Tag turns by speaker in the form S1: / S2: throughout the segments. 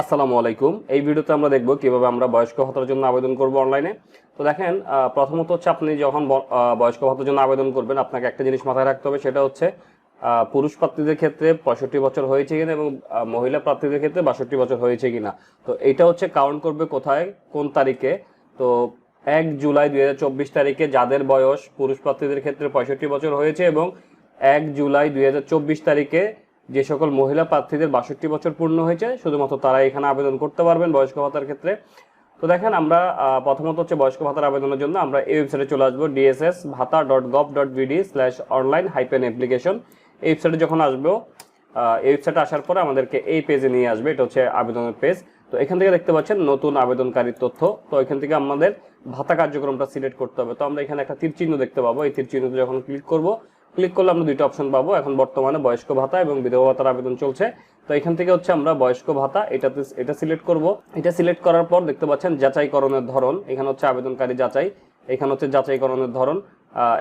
S1: আসসালামু আলাইকুম। এই ভিডিওতে আমরা দেখব কীভাবে আমরা বয়স্ক ভাতার জন্য আবেদন করব অনলাইনে। তো দেখেন প্রথমত হচ্ছে আপনি যখন বয়স্ক ভাতার জন্য আবেদন করবেন, আপনাকে একটা জিনিস মাথায় রাখতে হবে, সেটা হচ্ছে পুরুষ প্রার্থীদের ক্ষেত্রে পঁয়ষট্টি বছর হয়েছে কিনা এবং মহিলা প্রার্থীদের ক্ষেত্রে বাষট্টি বছর হয়েছে কিনা। তো এটা হচ্ছে কাউন্ট করবে কোথায়, কোন তারিখে। তো এক জুলাই দুই হাজার চব্বিশ তারিখে যাদের বয়স পুরুষ প্রার্থীদের ক্ষেত্রে পঁয়ষট্টি বছর হয়েছে এবং এক জুলাই দুই চব্বিশ তারিখে যে সকল মহিলা প্রার্থীদের বাষট্টি বছর পূর্ণ হয়েছে, শুধুমাত্র তারা এখানে আবেদন করতে পারবেন বয়স্ক ভাতার ক্ষেত্রে। তো দেখেন, আমরা প্রথমত হচ্ছে বয়স্ক ভাতার আবেদনের জন্য আমরা এই ওয়েবসাইটে চলে আসব ডিএসএস ভাতা dot gov dot BD slash online hyphen application এই ওয়েবসাইটে যখন আসব এই ওয়েবসাইটে আসার পরে আমাদেরকে এই পেজে নিয়ে আসবে, এটা হচ্ছে আবেদনের পেজ তো এখান থেকে দেখতে পাচ্ছেন নতুন আবেদনকারীর তথ্য। তো এখান থেকে আমাদের ভাতা কার্যক্রমটা সিলেক্ট করতে হবে। তো আমরা এখানে একটা তীর চিহ্ন দেখতে পাবো। এই তীর চিহ্নতে যখন ক্লিক করব ক্লিক করলে আমরা দুইটা অপশন পাবো। এখন বর্তমানে বয়স্ক ভাতা এবং বিধবা ভাতার আবেদন চলছে। তো এখান থেকে হচ্ছে আমরা বয়স্ক ভাতা, এটাতে, এটা সিলেক্ট করব। এটা সিলেক্ট করার পর দেখতে পাচ্ছেন যাচাইকরণের ধরন। এখানে হচ্ছে আবেদনকারী যাচাই, এখানে হচ্ছে যাচাইকরণের ধরন।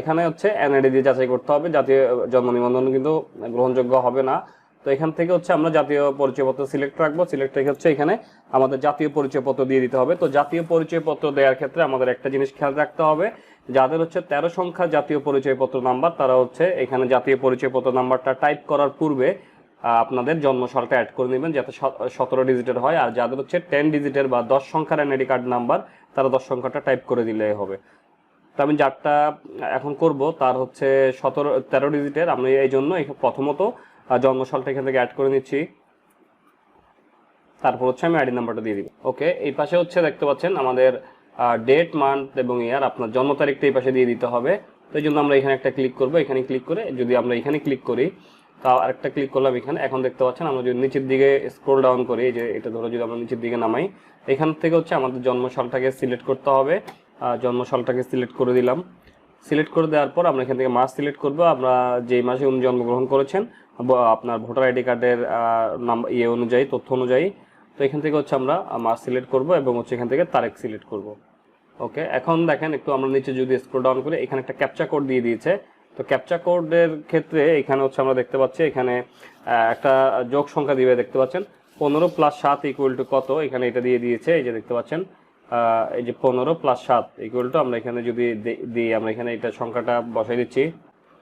S1: এখানে হচ্ছে এনআইডি দিয়ে যাচাই করতে হবে। জাতীয় জন্ম নিবন্ধন কিন্তু গ্রহণযোগ্য হবে না। তো এখান থেকে হচ্ছে আমরা জাতীয় পরিচয়পত্র সিলেক্ট রাখব। সিলেক্ট রেখে হচ্ছে এখানে আমাদের জাতীয় পরিচয়পত্র দিয়ে দিতে হবে। তো জাতীয় পরিচয়পত্র দেওয়ার ক্ষেত্রে আমাদের একটা জিনিস খেয়াল রাখতে হবে। যাদের হচ্ছে তেরো সংখ্যা জাতীয় পরিচয়পত্র নাম্বার তারা হচ্ছে এখানে জাতীয় পরিচয়পত্র নাম্বারটা টাইপ করার পূর্বে আপনাদের জন্ম সালটা অ্যাড করে নেবেন যাতে সতেরো ডিজিটের হয়। আর যাদের হচ্ছে টেন ডিজিটের বা দশ সংখ্যার এনআইডি কার্ড নাম্বার তারা দশ সংখ্যাটা টাইপ করে দিলে হবে। তো আমি যারটা এখন করব, তার হচ্ছে সতেরো, তেরো ডিজিটের আমি এই জন্য প্রথমত জন্মসালটা এখান থেকে অ্যাড করে নিচ্ছি। তারপর হচ্ছে আমি আইডি নাম্বারটা দিয়ে দিব। ওকে এই পাশে হচ্ছে দেখতে পাচ্ছেন আমাদের ডেট মান্থ এবং ইয়ার আপনার জন্ম তারিখটা এই পাশে দিয়ে দিতে হবে। তো এই জন্য আমরা এখানে একটা ক্লিক করব এখানে ক্লিক করে যদি আমরা এখানে ক্লিক করি তাও আরেকটা ক্লিক করলাম এখানে। এখন দেখতে পাচ্ছেন আমরা যদি নিচের দিকে স্ক্রোল ডাউন করি যে এটা ধরো যদি আমরা নিচের দিকে নামাই, এখান থেকে হচ্ছে আমাদের জন্ম সালটাকে সিলেক্ট করতে হবে। জন্মশালটাকে সিলেক্ট করে দিলাম। সিলেক্ট করে দেওয়ার পর আমরা এখান থেকে মাস সিলেক্ট করব। আমরা যেই মাসে উনি জন্মগ্রহণ করেছেন আপনার ভোটার আইডি কার্ডের নাম্বার ইয়ে অনুযায়ী, তথ্য অনুযায়ী। তো এখান থেকে হচ্ছে আমরা মাস সিলেক্ট করব এবং হচ্ছে এখান থেকে তারিখ সিলেক্ট করব। ওকে, এখন দেখেন একটু আমরা নিচে যদি স্ক্রল ডাউন করি, এখানে একটা ক্যাপচা কোড দিয়ে দিয়েছে। তো ক্যাপচা কোডের ক্ষেত্রে এখানে হচ্ছে আমরা দেখতে পাচ্ছি, এখানে একটা যোগ সংখ্যা দিবে, দেখতে পাচ্ছেন? পনেরো প্লাস সাত ইকুয়াল টু কত? এখানে এটা দিয়ে দিয়েছে, এই যে দেখতে পাচ্ছেন? এই যে পনেরো প্লাস সাত ইকুয়াল টু আমরা এখানে যদি দিই, আমরা এখানে এটা সংখ্যাটা বসাই দিচ্ছি।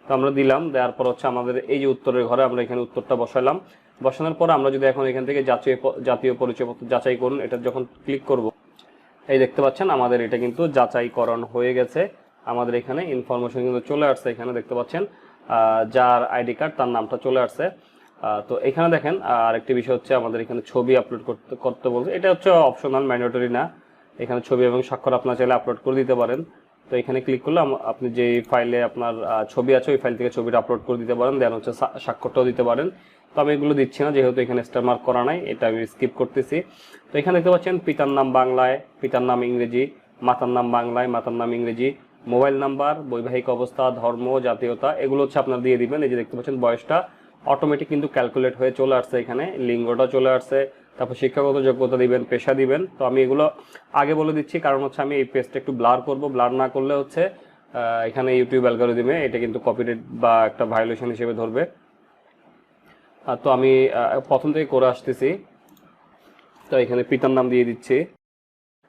S1: তো আমরা দিলাম, দেওয়ার পর হচ্ছে আমাদের এই যে উত্তরের ঘরে আমরা এখানে উত্তরটা বসালাম। বসানোর পর আমরা যদি এখন এখান থেকে জাতীয় জাতীয় পরিচয়পত্র যাচাই করুন, এটা যখন ক্লিক করব, এই দেখতে পাচ্ছেন আমাদের এটা কিন্তু যাচাইকরণ হয়ে গেছে। আমাদের এখানে ইনফরমেশন কিন্তু চলে আসছে এখানে, দেখতে পাচ্ছেন। যার আইডি কার্ড তার নামটা চলে আসছে। তো এখানে দেখেন, আর একটি বিষয় হচ্ছে আমাদের এখানে ছবি আপলোড করতে করতে বলছে। এটা হচ্ছে অপশনাল ম্যান্ডেটরি না। এখানে ছবি এবং স্বাক্ষর আপনার চাইলে আপলোড করে দিতে পারেন। তো এখানে ক্লিক করলে আপনি যে ফাইলে আপনার ছবি আছে, ওই ফাইল থেকে ছবিটা আপলোড করে দিতে পারেন দেন হচ্ছে স্বাক্ষরটাও দিতে পারেন। তো আমি এগুলো দিচ্ছি না, যেহেতু এখানে স্টার মার্ক করা নাই, এটা আমি স্কিপ করতেছি। তো এখানে দেখতে পাচ্ছেন পিতার নাম বাংলায়, পিতার নাম ইংরেজি, মাতার নাম বাংলায়, মাতার নাম ইংরেজি মোবাইল নাম্বার বৈবাহিক অবস্থা, ধর্ম, জাতীয়তা, এগুলো হচ্ছে আপনার দিয়ে দিবেন। এই যে দেখতে পাচ্ছেন বয়সটা অটোমেটিক কিন্তু ক্যালকুলেট হয়ে চলে আসছে এখানে, লিঙ্গটা চলে আসছে। তারপর শিক্ষাগত যোগ্যতা দিবেন, পেশা দিবেন। তো আমি এগুলো আগে বলে দিচ্ছি, কারণ হচ্ছে আমি এই পেজটা একটু ব্লার করব। ব্লার না করলে হচ্ছে এখানে ইউটিউব অ্যালগোরিদমে এটা কিন্তু কপিরাইট বা একটা ভায়োলেশন হিসেবে ধরবে। তো আমি প্রথম থেকে করে আসতেছি। তো এখানে পিতার নাম দিয়ে দিচ্ছি।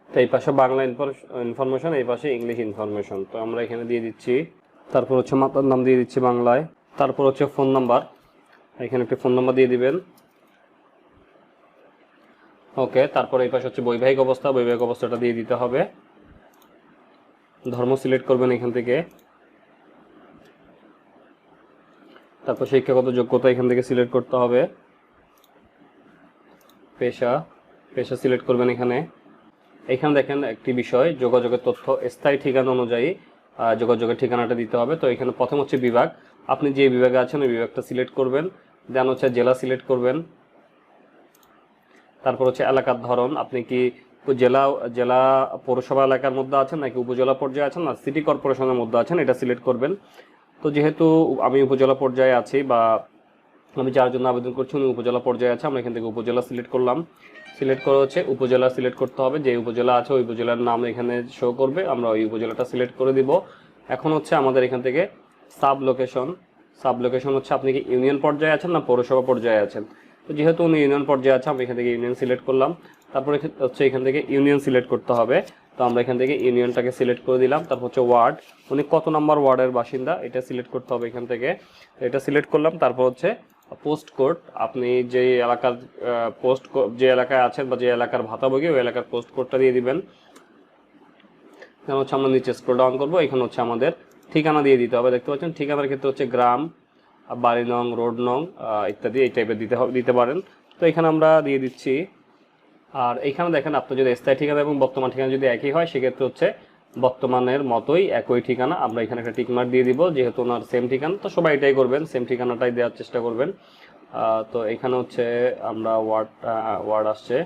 S1: তো এই পাশে বাংলা ইনফরমেশন এই পাশে ইংলিশ ইনফরমেশন তো আমরা এখানে দিয়ে দিচ্ছি। তারপর হচ্ছে মাতার নাম দিয়ে দিচ্ছি বাংলায়। তারপর হচ্ছে ফোন নাম্বার এখানে একটি ফোন নাম্বার দিয়ে দিবেন। ওকে, তারপর এই পাশে হচ্ছে বৈবাহিক অবস্থা, বৈবাহিক অবস্থাটা দিয়ে দিতে হবে। ধর্ম সিলেক্ট করবেন এখান থেকে। তারপর শিক্ষাগত যোগ্যতা এখান থেকে সিলেক্ট করতে হবে। পেশা পেশা সিলেক্ট করবেন এখানে। এখানে দেখেন একটি বিষয়, যোগাযোগের তথ্য স্থায়ী ঠিকানা অনুযায়ী যোগাযোগের ঠিকানাটা দিতে হবে। তো এখানে প্রথম হচ্ছে বিভাগ। আপনি যে বিভাগে আছেন, ওই বিভাগটা সিলেক্ট করবেন। দেন হচ্ছে জেলা সিলেক্ট করবেন। তারপর হচ্ছে এলাকার ধরন, আপনি কি জেলা জেলা পৌরসভা এলাকার মধ্যে আছেন নাকি উপজেলা পর্যায়ে আছেন? না সিটি কর্পোরেশনের মধ্যে আছেন, এটা সিলেক্ট করবেন। তো যেহেতু আমি উপজেলা পর্যায়ে আছি বা আমি যার জন্য আবেদন করছি উনি উপজেলা পর্যায়ে আছে, আমরা এখান থেকে উপজেলা সিলেক্ট করলাম। সিলেক্ট করে হচ্ছে উপজেলা সিলেক্ট করতে হবে, যে উপজেলা আছে ওই উপজেলার নাম এখানে শো করবে, আমরা ওই উপজেলাটা সিলেক্ট করে দিব। এখন হচ্ছে আমাদের এখান থেকে সাব লোকেশন সাব লোকেশন হচ্ছে আপনি কি ইউনিয়ন পর্যায়ে আছেন না পৌরসভা পর্যায়ে আছেন? তো যেহেতু উনি ইউনিয়ন পর্যায়ে আছে আমি এখান থেকে ইউনিয়ন সিলেক্ট করলাম। তারপরে হচ্ছে এখান থেকে ইউনিয়ন সিলেক্ট করতে হবে। তো আমরা এখান থেকে ইউনিয়নটাকে সিলেক্ট করে দিলাম। তারপর হচ্ছে ওয়ার্ড। উনি কত নাম্বার ওয়ার্ডের বাসিন্দা, এটা সিলেক্ট করতে হবে এখান থেকে। এটা সিলেক্ট করলাম। তারপর হচ্ছে পোস্ট কোড। আপনি যে এলাকার পোস্ট যে এলাকায় আছেন বা যে এলাকার ভাতাভোগী, ওই এলাকার পোস্ট কোডটা দিয়ে দিবেন। এখানে হচ্ছে আমরা নিচে স্ক্রল ডাউন করব। এখানে হচ্ছে আমাদের ঠিকানা দিয়ে দিতে হবে। দেখতে পাচ্ছেন, ঠিকানার ক্ষেত্রে হচ্ছে গ্রাম বাড়ি নং, রোড নং ইত্যাদি এই টাইপের দিতে দিতে পারেন। তো এখানে আমরা দিয়ে দিচ্ছি। আর এখানে দেখেন, আপনার যদি স্থায়ী ঠিকানা এবং বর্তমান ঠিকানা যদি একই হয়, সেক্ষেত্রে হচ্ছে বর্তমানের মতোই একই ঠিকানা আমরা এখানে একটা টিকমার্ক দিয়ে দিব, যেহেতু ওনার সেম ঠিকানা। তো সবাই এটাই করবেন সেম ঠিকানাটাই দেওয়ার চেষ্টা করবেন। তো এখানে হচ্ছে আমরা ওয়ার্ড ওয়ার্ড আসছে।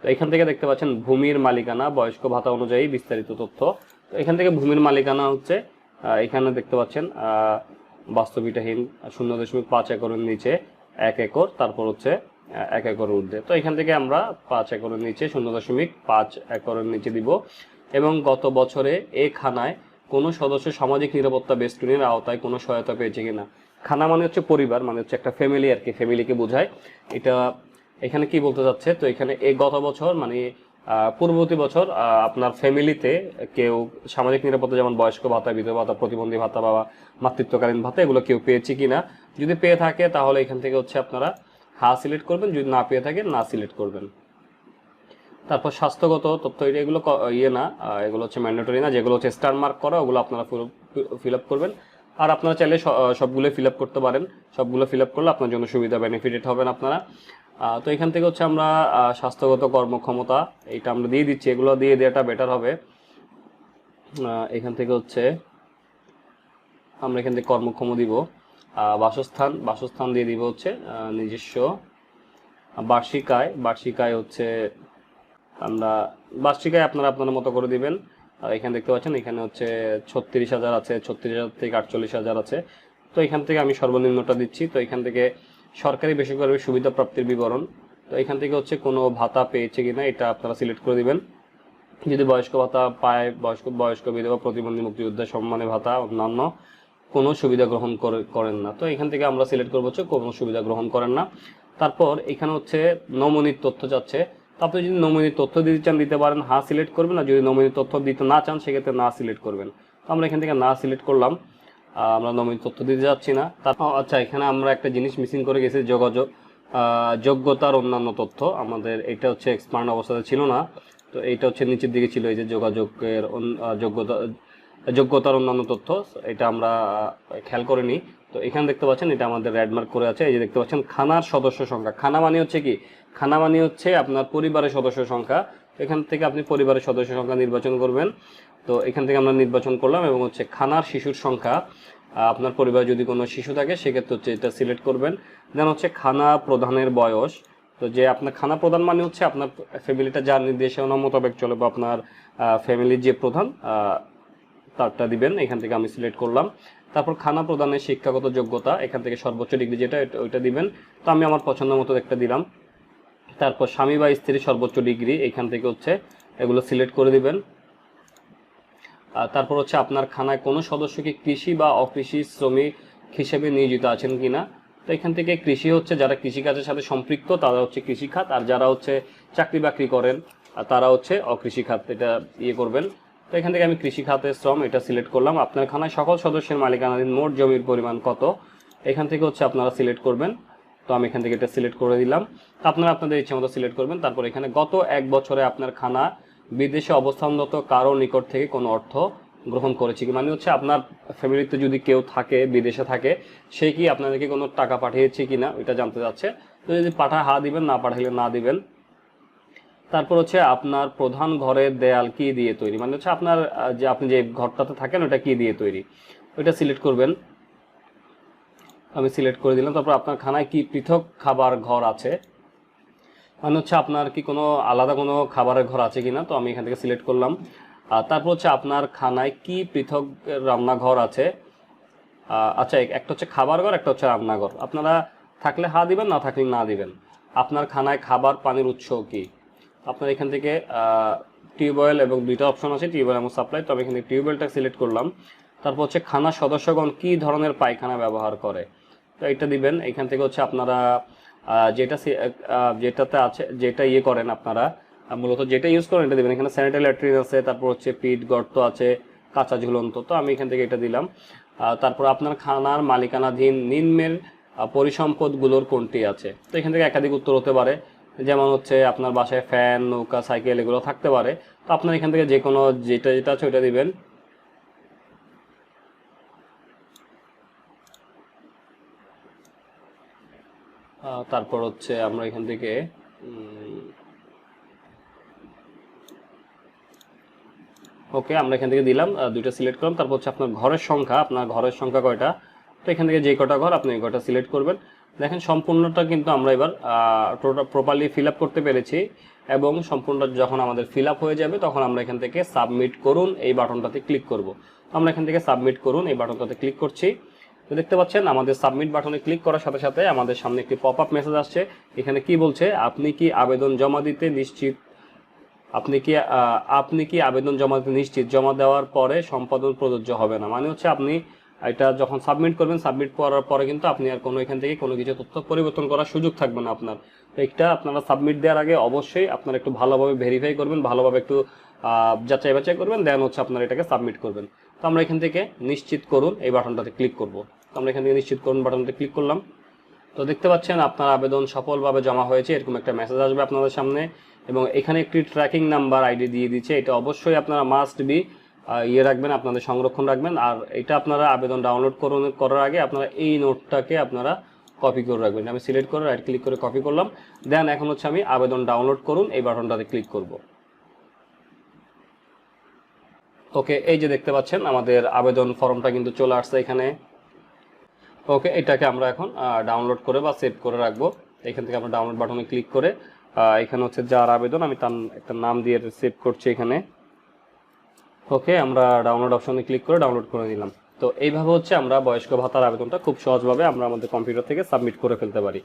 S1: তো এখান থেকে দেখতে পাচ্ছেন, ভূমির মালিকানা, বয়স্ক ভাতা অনুযায়ী বিস্তারিত তথ্য। তো এখান থেকে ভূমির মালিকানা হচ্ছে এখানে দেখতে পাচ্ছেন আহ, বাস্তবিটাহীন শূন্য দশমিক পাঁচ একরের নিচে এক একর তারপর হচ্ছে এক একর ঊর্ধ্বে। তো এখান থেকে আমরা পাঁচ একরের নিচে শূন্য দশমিক পাঁচ একরের নিচে দিব। এবং গত বছরে এ খানায় কোনো সদস্য সামাজিক নিরাপত্তা বেষ্টনীর আওতায় কোনো সহায়তা পেয়েছে কিনা? খানা মানে হচ্ছে পরিবার মানে হচ্ছে একটা ফ্যামিলি আর কি ফ্যামিলিকে বোঝায়। এটা এখানে কি বলতে যাচ্ছে তো এখানে এ গত বছর মানে পূর্ববর্তী বছর আপনার ফ্যামিলিতে কেউ সামাজিক নিরাপত্তা, যেমন বয়স্ক ভাতা, বিধবা ভাতা, প্রতিবন্ধী ভাতা বা মাতৃত্বকালীন ভাতা, এগুলো কেউ পেয়েছে কিনা? যদি পেয়ে থাকে, তাহলে এখান থেকে হচ্ছে আপনারা হা সিলেক্ট করবেন, যদি না পেয়ে থাকে না সিলেক্ট করবেন। তারপর স্বাস্থ্যগত তথ্য এগুলো ইয়ে না এগুলো হচ্ছে ম্যান্ডেটরি না, যেগুলো হচ্ছে স্টার মার্ক করা, ওগুলো আপনারা ফিল আপ করবেন। আর আপনারা চাইলে সবগুলো ফিল আপ করতে পারেন। সবগুলো ফিল আপ করলে আপনার জন্য সুবিধা বেনিফিটেড হবেন আপনারা। তো এখান থেকে হচ্ছে আমরা স্বাস্থ্যগত কর্মক্ষমতা, এইটা আমরা দিয়ে দিচ্ছি। এগুলো দিয়ে দেওয়াটা বেটার হবে। এখান থেকে হচ্ছে আমরা এখান থেকে কর্মক্ষম দিব। বাসস্থান বাসস্থান দিয়ে দিব হচ্ছে নিজস্ব বার্ষিক আয়। বার্ষিক আয় হচ্ছে আমরা, বার্ষিক আয় আপনারা আপনার মতো করে দিবেন। আর এখানে দেখতে পাচ্ছেন, এখানে হচ্ছে ছত্রিশ হাজার আছে, ছত্রিশ হাজার থেকে আটচল্লিশ হাজার আছে। তো এখান থেকে আমি সর্বনিম্নটা দিচ্ছি। তো এখান থেকে সরকারি বেসরকারি সুবিধা প্রাপ্তির বিবরণ। তো এখান থেকে হচ্ছে কোনো ভাতা পেয়েছে কিনা এটা আপনারা সিলেক্ট করে দিবেন। যদি বয়স্ক ভাতা পায়, বয়স্ক বয়স্ক বিধবা, প্রতিবন্ধী, মুক্তিযোদ্ধা সম্মানে ভাতা, অন্যান্য কোনো সুবিধা গ্রহণ করে- করেন না। তো এখান থেকে আমরা সিলেক্ট করব হচ্ছে কোনো সুবিধা গ্রহণ করেন না। তারপর এখানে হচ্ছে নমনির তথ্য চাচ্ছে আপনি যদি নমনির তথ্য দিতে চান, দিতে পারেন। হা সিলেক্ট করবেন আর যদি নমনির তথ্য দিতে না চান, সেক্ষেত্রে না সিলেক্ট করবেন। তো আমরা এখান থেকে না সিলেক্ট করলাম। আমরা নমিনি তথ্য দিতে যাচ্ছি না। তারপর আচ্ছা এখানে আমরা একটা জিনিস মিসিং করে গেছি, যোগাযোগ। যোগ্যতার অন্যান্য তথ্য। আমাদের এটা হচ্ছে এক্সপার্ট অবস্থাতে ছিল না। তো এইটা হচ্ছে নিচের দিকে ছিল, এই যে যোগাযোগের যোগ্যতা যোগ্যতার অন্যান্য তথ্য। এটা আমরা খেয়াল করিনি। তো এখানে দেখতে পাচ্ছেন, এটা আমাদের রেডমার্ক করে আছে। এই যে দেখতে পাচ্ছেন, খানার সদস্য সংখ্যা। খানা মানে হচ্ছে কি? খানা মানে হচ্ছে আপনার পরিবারের সদস্য সংখ্যা। এখান থেকে আপনি পরিবারের সদস্য সংখ্যা নির্বাচন করবেন। তো এখান থেকে আমরা নির্বাচন করলাম এবং হচ্ছে খানার শিশুর সংখ্যা আপনার পরিবারে যদি কোনো শিশু থাকে, সেক্ষেত্রে হচ্ছে এটা সিলেক্ট করবেন। দেন হচ্ছে খানা প্রধানের বয়স। তো যে আপনার খানা প্রধান মানে হচ্ছে আপনার ফ্যামিলিটা যার নির্দেশনা মোতাবেক চলে বা আপনার ফ্যামিলির যে প্রধান তারটা দিবেন, এখান থেকে আমি সিলেক্ট করলাম। তারপর খানা প্রদানের শিক্ষাগত যোগ্যতা, এখান থেকে সর্বোচ্চ ডিগ্রি যেটা, ওইটা দিবেন। তো আমি আমার পছন্দ মতো একটা দিলাম। তারপর স্বামী বা স্ত্রীর সর্বোচ্চ ডিগ্রি, এখান থেকে হচ্ছে এগুলো সিলেক্ট করে দিবেন। আর তারপর হচ্ছে আপনার খানায় কোনো সদস্য কি কৃষি বা অকৃষি শ্রমিক হিসেবে নিয়োজিত আছেন কিনা? তো এখান থেকে কৃষি হচ্ছে যারা কৃষিকাজের সাথে সম্পৃক্ত, তারা হচ্ছে কৃষিখাত। আর যারা হচ্ছে চাকরি বাকরি করেন আর তারা হচ্ছে অকৃষি খাত এটা ইয়ে করবেন। তো এখান থেকে আমি কৃষি খাতের শ্রম এটা সিলেক্ট করলাম। আপনার খানায় সকল সদস্যের মালিকানাধীন মোট জমির পরিমাণ কত? এখান থেকে হচ্ছে আপনারা সিলেক্ট করবেন। তো আমি এখান থেকে এটা সিলেক্ট করে দিলাম। আপনারা আপনাদের ইচ্ছে মতো সিলেক্ট করবেন। তারপর এখানে গত এক বছরে আপনার খানা বিদেশে অবস্থানরত কারও নিকট থেকে কোনো অর্থ গ্রহণ করেছে কি? মানে হচ্ছে আপনার ফ্যামিলিতে যদি কেউ থাকে, বিদেশে থাকে, সে কি আপনাদেরকে কোনো টাকা পাঠিয়েছে কি না এটা জানতে চাচ্ছে। তো যদি পাঠা হা দিবেন, না পাঠাইলে না দিবেন তারপর হচ্ছে আপনার প্রধান ঘরের দেয়াল কি দিয়ে তৈরি? মানে হচ্ছে আপনার যে আপনি যে ঘরটাতে থাকেন, ওটা কি দিয়ে তৈরি? ওইটা সিলেক্ট করবেন। আমি সিলেক্ট করে দিলাম। তারপর আপনার খানায় কি পৃথক খাবার ঘর আছে? মানে হচ্ছে আপনার কি কোনো আলাদা কোনো খাবারের ঘর আছে কিনা? তো আমি এখান থেকে সিলেক্ট করলাম। আর তারপর হচ্ছে আপনার খানায় কি পৃথক রান্নাঘর আছে? আচ্ছা একটা হচ্ছে খাবার ঘর, একটা হচ্ছে রান্নাঘর। আপনারা থাকলে হা দিবেন, না থাকলে না দিবেন। আপনার খানায় খাবার পানির উৎস কি? আপনার এখান থেকে টিউবওয়েল এবং দুইটা অপশন আছে টিউবওয়েল এবং সাপ্লাই তো আমি এখান থেকে টিউবওয়েলটা সিলেক্ট করলাম। তারপর হচ্ছে খানার সদস্যগণ কি ধরনের পায়খানা ব্যবহার করে? তো এটা দিবেন। এখান থেকে হচ্ছে আপনারা যেটা যেটাতে আছে, যেটা ইয়ে করেন আপনারা মূলত যেটা ইউজ করেন এটা দেবেন। এখানে স্যানিটারি ল্যাট্রিন আছে, তারপর হচ্ছে পিট, গর্ত আছে, কাঁচা ঝুলন্ত। তো আমি এখান থেকে এটা দিলাম। তারপর আপনার খানার মালিকানাধীন নিম্নের পরিসম্পদগুলোর কোনটি আছে? তো এখান থেকে একাধিক উত্তর হতে পারে। যেমন হচ্ছে আপনার বাসায় ফ্যান, নৌকা, সাইকেল এগুলো থাকতে পারে। তো আপনার এখান থেকে যে কোনো যেটা যেটা আছে ওইটা দিবেন। তারপর হচ্ছে আমরা এখান থেকে ওকে, আমরা এখান থেকে দিলাম দুইটা সিলেক্ট করলাম। তারপর হচ্ছে আপনার ঘরের সংখ্যা, আপনার ঘরের সংখ্যা কয়টা? তো এখান থেকে যে কটা ঘর, আপনি কটা সিলেক্ট করবেন। দেখেন, সম্পূর্ণটা কিন্তু আমরা এবার টোটাল প্রপারলি ফিল করতে পেরেছি এবং সম্পূর্ণটা যখন আমাদের ফিল হয়ে যাবে, তখন আমরা এখান থেকে সাবমিট করুন, এই বাটনটাতে ক্লিক করব। আমরা এখান থেকে সাবমিট করুন, এই বাটনটাতে ক্লিক করছি। তো দেখতে পাচ্ছেন, আমাদের সাবমিট বাটনে ক্লিক করার সাথে সাথে আমাদের সামনে একটি পপ আপ মেসেজ আসছে। এখানে কি বলছে? আপনি কি আবেদন জমা দিতে নিশ্চিত? আপনি কি আপনি কি আবেদন জমা দিতে নিশ্চিত? জমা দেওয়ার পরে সম্পাদন প্রযোজ্য হবে না। মানে হচ্ছে আপনি এটা যখন সাবমিট করবেন সাবমিট করার পরে কিন্তু আপনি আর কোনো এখান থেকে কোনো কিছু তথ্য পরিবর্তন করার সুযোগ থাকবে না আপনার। তো এটা আপনারা সাবমিট দেওয়ার আগে অবশ্যই আপনারা একটু ভালোভাবে ভেরিফাই করবেন, ভালোভাবে একটু যাচাই বাছাই করবেন দেন হচ্ছে আপনারা এটাকে সাবমিট করবেন। তো আমরা এখান থেকে নিশ্চিত করুন এই বাটনটাতে ক্লিক করব। তো আমরা এখান থেকে নিশ্চিত করুন বাটনটাতে ক্লিক করলাম। তো দেখতে পাচ্ছেন আপনার আবেদন সফলভাবে জমা হয়েছে, এরকম একটা মেসেজ আসবে আপনাদের সামনে। এবং এখানে একটি ট্র্যাকিং নাম্বার আইডি দিয়ে দিচ্ছে, এটা অবশ্যই আপনারা মাস্ট বি ইয়ে রাখবেন, আপনাদের সংরক্ষণ রাখবেন, আর এটা আপনারা আবেদন ডাউনলোড করুন, করার আগে আপনারা এই নোটটাকে আপনারা কপি করে রাখবেন। আমি সিলেক্ট করে রাইট ক্লিক করে কপি করলাম দেন এখন হচ্ছে আমি আবেদন ডাউনলোড করুন, এই বাটনটাতে ক্লিক করব। ওকে এই যে দেখতে পাচ্ছেন, আমাদের আবেদন ফর্মটা কিন্তু চলে আসছে এখানে। ওকে এটাকে আমরা এখন ডাউনলোড করে বা সেভ করে রাখব। এখান থেকে আমরা ডাউনলোড বাটনে ক্লিক করে এখানে হচ্ছে যার আবেদন, আমি তার একটা নাম দিয়ে সেভ করছি এখানে। ওকে, আমরা ডাউনলোড অপশনে ক্লিক করে ডাউনলোড করে নিলাম। তো এইভাবে হচ্ছে আমরা বয়স্ক ভাতার আবেদনটা খুব সহজভাবে আমরা আমাদের কম্পিউটার থেকে সাবমিট করে ফেলতে পারি।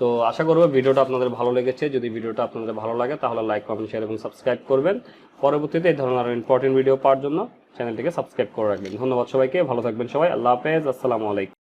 S1: তো আশা করব ভিডিওটা আপনাদের ভালো লেগেছে। যদি ভিডিওটা আপনাদের ভালো লাগে, তাহলে লাইক কমেন্ট শেয়ার এবং সাবস্ক্রাইব করবেন। পরবর্তীতে এই ধরনের আরও ইম্পর্টেন্ট ভিডিও পাওয়ার জন্য চ্যানেলটিকে সাবস্ক্রাইব করে রাখবেন। ধন্যবাদ সবাইকে, ভালো থাকবেন সবাই। আল্লাহ হাফেজ, আসসালামু আলাইকুম।